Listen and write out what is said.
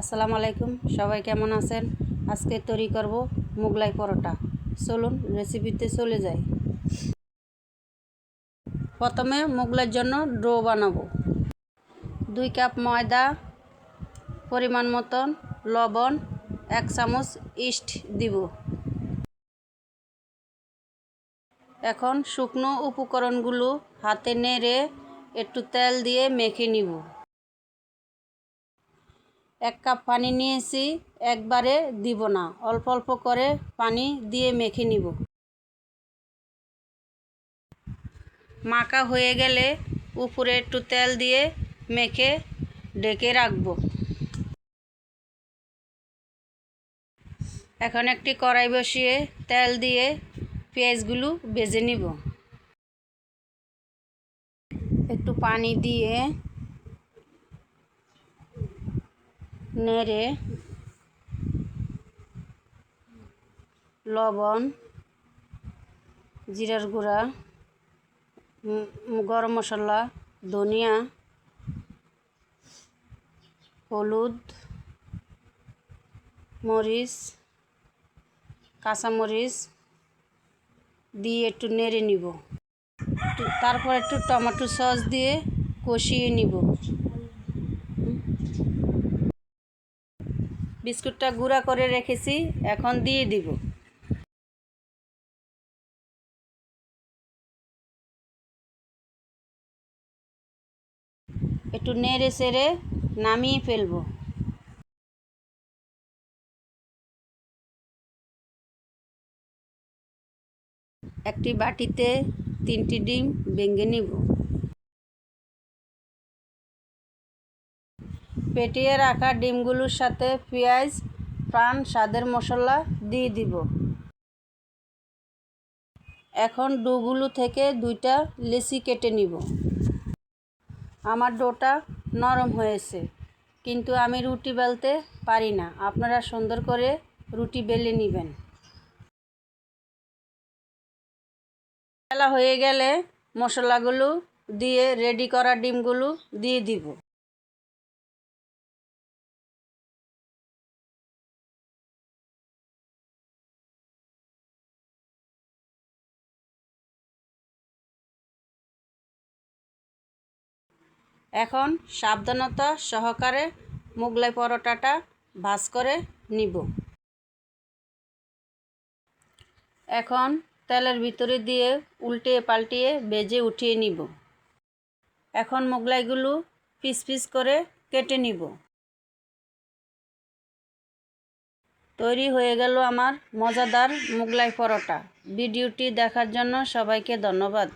আসসালামু আলাইকুম। সবাই কেমন আছেন? আজকে তৈরি করব মোগলাই পরোটা। চলুন রেসিপিতে চলে যাই। প্রথমে মোগলাইয়ের জন্য ডো বানাবো। দুই কাপ ময়দা, পরিমাণ মতন লবণ, এক চামচ ইস্ট দিব। এখন শুকনো উপকরণগুলো হাতে নেড়ে একটু তেল দিয়ে মেখে নিব। এক কাপ পানি নিয়েছি, একবারে দিব না। অল্প অল্প করে পানি দিয়ে মেখে নিব। মাখা হয়ে গেলে উপরে একটু তেল দিয়ে মেখে ডেকে রাখব। এখন একটি কড়াই বসিয়ে তেল দিয়ে পেঁয়াজগুলো ভেজে নিব। একটু পানি দিয়ে নেড়ে লবণ, জিরার গুঁড়া গরম মশলা, ধনিয়া, হলুদ, মরিচ, কাঁচামরিচ দিয়ে একটু নেড়ে নিব। তারপর একটু টমেটো সস দিয়ে কষিয়ে নিব। বিস্কুটটা গুঁড়া করে রেখেছি, এখন দিয়ে দিব। একটু নেড়ে সেড়ে নামিয়ে ফেলব। একটি বাটিতে তিনটি ডিম ভেঙে নিব। পেটিয়ে রাখা ডিমগুলোর সাথে পেঁয়াজ প্রাণ স্বাদের মশলা দিয়ে দিব। এখন ডোগুলো থেকে দুইটা লেসি কেটে নিব। আমার ডোটা নরম হয়েছে, কিন্তু আমি রুটি বেলতে পারি না। আপনারা সুন্দর করে রুটি বেলে নেবেন। বেলা হয়ে গেলে মশলাগুলো দিয়ে, রেডি করা ডিমগুলো দিয়ে দিব। এখন সাবধানতা সহকারে মোগলাই পরোটাটা ভাজ করে নিব। এখন তেলের ভিতরে দিয়ে উল্টিয়ে পাল্টিয়ে বেজে উঠিয়ে নিব। এখন মোগলাইগুলো পিস পিস করে কেটে নিব। তৈরি হয়ে গেল আমার মজাদার মোগলাই পরোটা। ভিডিওটি দেখার জন্য সবাইকে ধন্যবাদ।